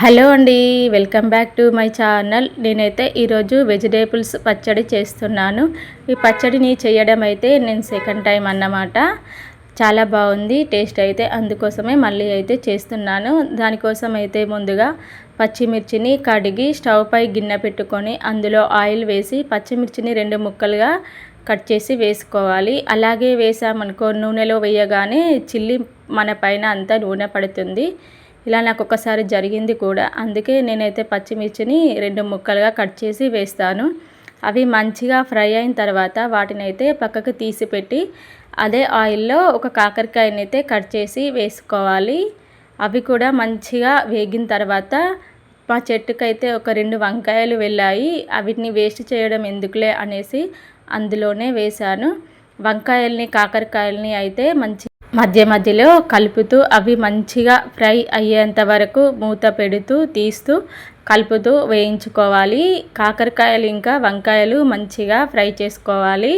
Hello అండి welcome back to my channel. నేనైతే ఈరోజు వెజిటేబుల్స్ పచ్చడి చేస్తున్నాను. ఈ పచ్చడిని చేయడం అయితే నేను సెకండ్ టైం అన్నమాట. చాలా బాగుంది టేస్ట్ అయితే అందుకోసమే మళ్ళీ అయితే చేస్తున్నాను. దానికోసం అయితే ముందుగా పచ్చిమిర్చిని కడిగి స్టవ్ పై గిన్నె పెట్టుకొని అందులో ఆయిల్ వేసి పచ్చిమిర్చిని రెండు ముక్కలుగా కట్ చేసి వేసుకోవాలి. అలాగే వేసామనుకో నూనెలో వేయగానే చిల్లి మన పైన అంతా నూనె పడుతుంది. ఇలా నాకు ఒకసారి జరిగింది కూడా. అందుకే నేనైతే పచ్చిమిర్చిని రెండు ముక్కలుగా కట్ చేసి వేస్తాను. అవి మంచిగా ఫ్రై అయిన తర్వాత వాటిని అయితే పక్కకు తీసి పెట్టి అదే ఆయిల్లో ఒక కాకరకాయని అయితే కట్ చేసి వేసుకోవాలి. అవి కూడా మంచిగా వేగిన తర్వాత మా చెట్టుకైతే ఒక రెండు వంకాయలు వెళ్ళాయి. అవిటిని వేస్ట్ చేయడం ఎందుకులే అనేసి అందులోనే వేశాను. వంకాయల్ని కాకరకాయల్ని అయితే మంచి మధ్య మధ్యలో కలుపుతూ అవి మంచిగా ఫ్రై అయ్యేంత వరకు మూత పెడుతూ తీస్తూ కలుపుతూ వేయించుకోవాలి. కాకరకాయలు ఇంకా వంకాయలు మంచిగా ఫ్రై చేసుకోవాలి.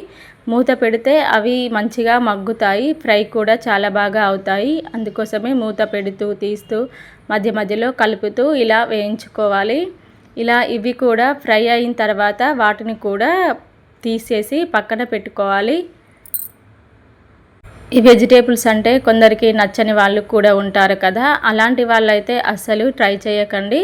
మూత పెడితే అవి మంచిగా మగ్గుతాయి ఫ్రై కూడా చాలా బాగా అవుతాయి. అందుకోసమే మూత పెడుతూ తీస్తూ మధ్య మధ్యలో కలుపుతూ ఇలా వేయించుకోవాలి. ఇలా ఇవి కూడా ఫ్రై అయిన తర్వాత వాటిని కూడా తీసేసి పక్కన పెట్టుకోవాలి. ఈ వెజిటేబుల్స్ అంటే కొందరికి నచ్చని వాళ్ళు కూడా ఉంటారు కదా. అలాంటి వాళ్ళైతే అస్సలు ట్రై చేయకండి.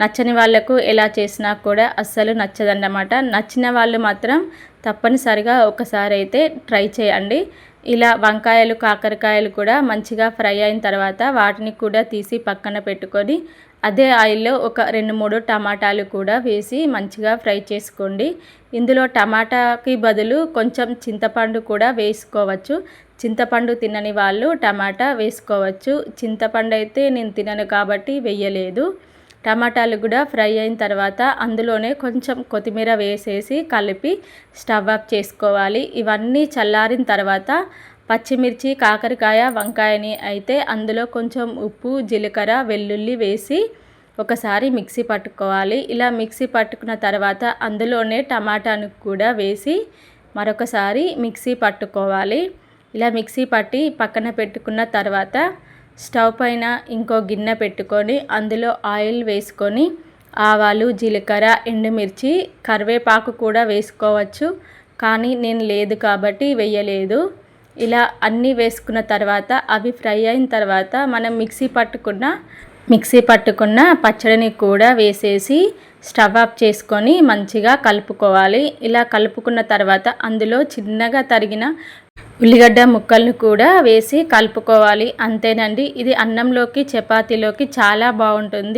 నచ్చని వాళ్ళకు ఎలా చేసినా కూడా అస్సలు నచ్చదన్నమాట. నచ్చిన వాళ్ళు మాత్రం తప్పనిసరిగా ఒకసారి అయితే ట్రై చేయండి. ఇలా వంకాయలు కాకరకాయలు కూడా మంచిగా ఫ్రై అయిన తర్వాత వాటిని కూడా తీసి పక్కన పెట్టుకొని అదే ఆయిల్లో ఒక రెండు మూడు టమాటాలు కూడా వేసి మంచిగా ఫ్రై చేసుకోండి. ఇందులో టమాటాకి బదులు కొంచెం చింతపండు కూడా వేసుకోవచ్చు. చింతపండు తినని వాళ్ళు టమాటా వేసుకోవచ్చు. చింతపండు అయితే నేను తినను కాబట్టి వేయలేదు. టమాటాలు కూడా ఫ్రై అయిన తర్వాత అందులోనే కొంచెం కొత్తిమీర వేసేసి కలిపి స్టవ్ ఆఫ్ చేసుకోవాలి. ఇవన్నీ చల్లారిన తర్వాత పచ్చిమిర్చి కాకరకాయ వంకాయని అయితే అందులో కొంచెం ఉప్పు జీలకర్ర వెల్లుల్లి వేసి ఒకసారి మిక్సీ పట్టుకోవాలి. ఇలా మిక్సీ పట్టుకున్న తర్వాత అందులోనే టమాటాను కూడా వేసి మరొకసారి మిక్సీ పట్టుకోవాలి. ఇలా మిక్సీ పట్టి పక్కన పెట్టుకున్న తర్వాత స్టవ్ పైన ఇంకో గిన్నె పెట్టుకొని అందులో ఆయిల్ వేసుకొని ఆవాలు జీలకర్ర ఎండుమిర్చి కరివేపాకు కూడా వేసుకోవచ్చు. కానీ నేను లేదు కాబట్టి వేయలేదు. ఇలా అన్నీ వేసుకున్న తర్వాత అవి ఫ్రై అయిన తర్వాత మనం మిక్సీ పట్టుకున్న మిక్సీ పట్టుకున్న పచ్చడిని కూడా వేసేసి స్టవ్ ఆఫ్ చేసుకొని మంచిగా కలుపుకోవాలి. ఇలా కలుపుకున్న తర్వాత అందులో చిన్నగా తరిగిన ఉల్లిగడ్డ ముక్కలను కూడా వేసి కలుపుకోవాలి. అంతేనండి. ఇది అన్నంలోకి చపాతీలోకి చాలా బాగుంటుంది.